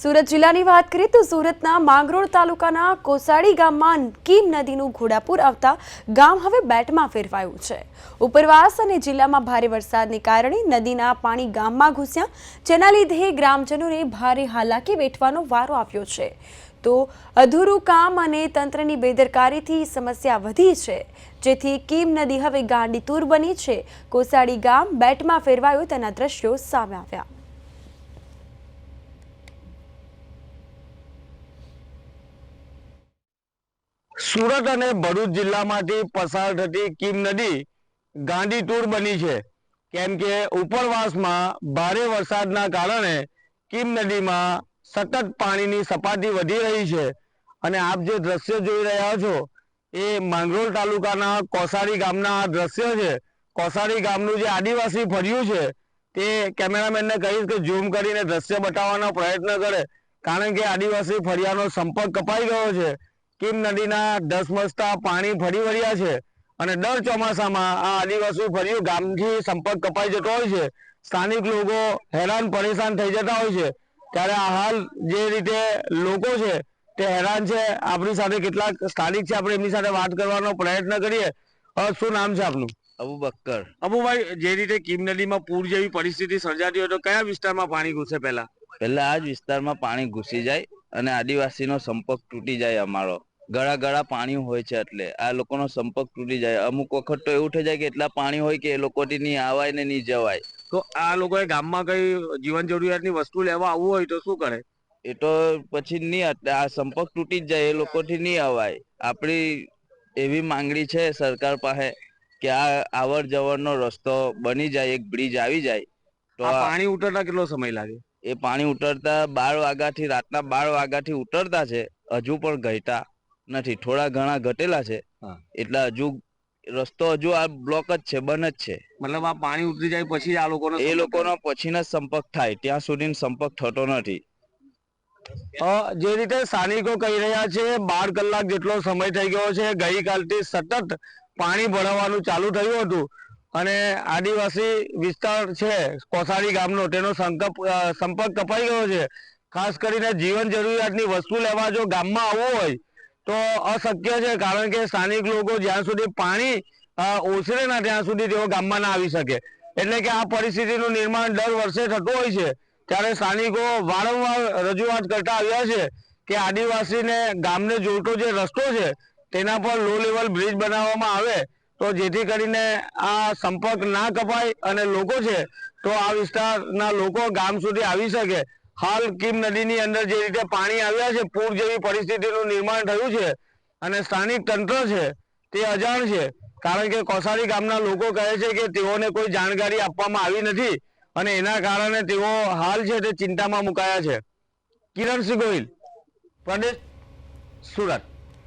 સુરત જિલ્લાની વાત કરીએ તો સુરતના માંગરોળ તાલુકાના કોસાડી ગામમાં કીમ નદીનું ઘોડાપુર આવતા ગામ હવે બેટમાં ફેરવાયું છે. ઉપરવાસ અને જિલ્લામાં ભારે વરસાદને કારણે નદીના પાણી ગામમાં ઘૂસ્યા, જેના લીધે ગ્રામજનોને ભારે હાલાકી વેઠવાનો વારો આવ્યો છે. તો અધૂરું કામ અને તંત્રની બેદરકારીથી સમસ્યા વધી છે, જેથી કીમ નદી હવે ગાંડીતુર બની છે. કોસાડી ગામ બેટમાં ફેરવાયું તેના દ્રશ્યો સામે આવ્યા. સુરત અને ભરૂચ જિલ્લામાંથી પસાર થતી કીમ નદી ગાંડીતુર બની છે. કેમ કે ઉપરવાસમાં ભારે વરસાદના કારણે કીમ નદીમાં સતત પાણીની સપાટી વધી રહી છે. અને આપ જે દ્રશ્ય જોઈ રહ્યા છો, એ માંગરોળ તાલુકાના કોસારી ગામના આ દ્રશ્ય છે. કોસારી ગામનું જે આદિવાસી ફર્યું છે, તે કેમેરામેનને કહીશ કે ઝૂમ કરીને દ્રશ્ય બતાવવાનો પ્રયત્ન કરે. કારણ કે આદિવાસી ફરિયાનો સંપર્ક કપાઈ ગયો છે. કીમ નદીના ધસમસતા પાણી ફરી વળ્યા છે અને દર ચોમાસામાં આ આદિવાસી ફર્યું ગામથી સંપર્ક કપાઈ જતો હોય છે. સ્થાનિક લોકો હેરાન પરેશાન થઈ જતા હોય છે. ત્યારે આ હાલ જે રીતે લોકો છે તે હેરાન છે. આપણી સાથે કેટલાક સ્થાનિક છે. આપણે એમની સાથે વાત કરવાનો પ્રયત્ન કરીએ. શું નામ છે આપનું? અબુ બક્કર અબુભાઈ જે રીતે કિમ નદીમાં પૂર જેવી પરિસ્થિતિ સર્જાતી હોય તો કયા વિસ્તારમાં પાણી ઘૂસે પહેલા? પહેલા આ જ વિસ્તારમાં પાણી ઘૂસી જાય. અને આદિવાસીનો સંપર્ક તૂટી જાય અમારો. ગળા ગળા પાણી હોય છે એટલે. આ લોકોનો સંપર્ક તૂટી જાય. અમુક વખત તો એવું થઈ જાય કે એટલા પાણી હોય કે એ લોકોથી નહીં આવાય ને નહીં જવાય. તો આ લોકોએ ગામમાં કઈ જીવન જરૂરિયાતની વસ્તુ લેવા આવવું હોય તો શું કરે? એ તો પછી નહીં એટલે આ સંપર્ક તૂટી જ જાય. એ લોકોથી નહીં અવાય આપણી એવી માંગણી છે સરકાર પાસે કે આ આવર જવરનો રસ્તો બની જાય એક બ્રિજ આવી જાય. તો પાણી ઉતરતા કેટલો સમય લાગે? એ પાણી ઉતરતા બાર વાગ્યાથી રાતના બાર વાગ્યાથી ઉતરતા છે. હજુ પણ ઘટ્યા નથી. થોડા ઘણા ઘટેલા છે. એટલે હજુ રસ્તો હજુ આ બ્લોક જ છે બંધ જ છે. મતલબ આ પાણી ઉતરી જાય પછી આ લોકોનો એ લોકોનો પછીનો સંપર્ક થાય. ત્યાં સુધી સંપર્ક થતો નથી. જે રીતે સ્થાનિકો કહી રહ્યા છે બાર કલાક જેટલો સમય થઈ ગયો છે ગઈકાલથી સતત પાણી ભરાવાનું ચાલુ થયું હતું. અને આદિવાસી વિસ્તાર છે, કોસારી ગામનો, તેનો સંકપ સંપર્ક કપાઈ ગયો છે. ખાસ કરીને જીવન જરૂરિયાતની વસ્તુ લેવા જો ગામમાં આવવું હોય, તો અશક્ય છે, કારણ કે સ્થાનિક લોકો જ્યાં સુધી પાણી ઓસરે ના, ત્યાં સુધી તેઓ ગામમાં ના આવી શકે. એટલે કે આ પરિસ્થિતિનું નિર્માણ દર વર્ષે થતું હોય છે. ત્યારે સ્થાનિકો વારંવાર રજૂઆત કરતા આવ્યા છે કે આદિવાસીને ગામને જોડતો જે રસ્તો છે, તેના પર લો લેવલ બ્રિજ બનાવવામાં આવે તો જેથી કરીને આ સંપર્ક ના કપાય અને લોકો છે, તો આ વિસ્તારના લોકો ગામ સુધી આવી શકે. હાલ કિમ નદીની અંદર જે રીતે પાણી આવ્યા છે, પૂર જેવી પરિસ્થિતિનું નિર્માણ થયું છે અને સ્થાનિક તંત્ર છે, તે અજાણ છે. કારણ કે કોસારી ગામના લોકો કહે છે કે તેઓને કોઈ જાણકારી આપવામાં આવી નથી અને એના કારણે તેઓ હાલ છે તે ચિંતામાં મુકાયા છે. કિરણસિંહ ગોહિલ પ્રદેશ સુરત.